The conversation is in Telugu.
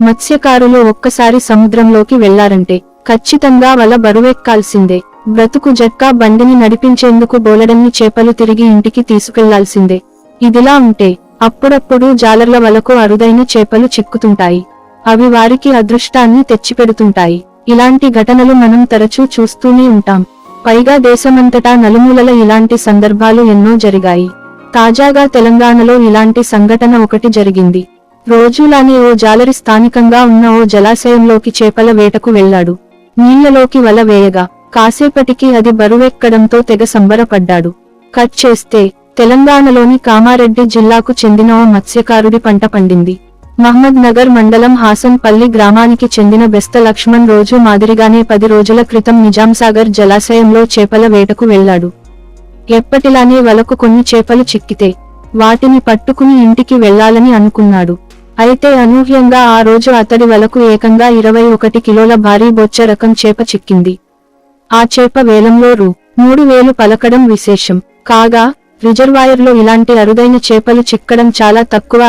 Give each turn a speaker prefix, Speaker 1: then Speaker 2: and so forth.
Speaker 1: మత్స్యకారులు ఒక్కసారి సముద్రంలోకి వెళ్ళారంటే ఖచ్చితంగా వల బరువెక్కాల్సిందే. బ్రతుకు జట్కా బండిని నడిపించేందుకు బోలడన్ని చేపలు తిరిగి ఇంటికి తీసుకెళ్ళాల్సిందే. ఇదిలా ఉంటే అప్పుడప్పుడు జాలర్ల వలకు అరుదైన చేపలు చిక్కుతుంటాయి. అవి వారికి అదృష్టాన్ని తెచ్చిపెడుతుంటాయి. ఇలాంటి ఘటనలు మనం తరచూ చూస్తూనే ఉంటాం. పైగా దేశమంతటా నలుమూలల ఇలాంటి సందర్భాలు ఎన్నో జరిగాయి. తాజాగా తెలంగాణలో ఇలాంటి సంఘటన ఒకటి జరిగింది. రోజులానే ఓ జాలరి స్థానికంగా ఉన్న ఓ జలాశయంలోకి చేపల వేటకు వెళ్ళాడు నీళ్ళలోకి వల వేయగా కాసేపటికి అది బరువెక్కడంతో తెగ సంబరపడ్డాడు. కట్ చేస్తే తెలంగాణలోని కామారెడ్డి జిల్లాకు చెందిన ఓ మత్స్యకారుడి పంట పండింది. మహ్మద్ నగర్ మండలం హాసన్పల్లి గ్రామానికి చెందిన బెస్త లక్ష్మణ్ రోజు మాదిరిగానే పది రోజుల క్రితం నిజాంసాగర్ జలాశయంలో చేపల వేటకు వెళ్ళాడు ఎప్పటిలానే వలకు కొన్ని చేపలు చిక్కితే వాటిని పట్టుకుని ఇంటికి వెళ్ళాలని అనుకున్నాడు. అయితే అనూహ్యంగా ఆ రోజు అతడి వలకు ఏకంగా ఇరవై ఒకటి కిలోల భారీ బొచ్చ రకం చేప చిక్కింది. ఆ చేప వేలంలో రూ. మూడు వేలు పలకడం విశేషం. కాగా రిజర్వాయర్లో ఇలాంటి అరుదైన చేపలు చిక్కడం చాలా తక్కువ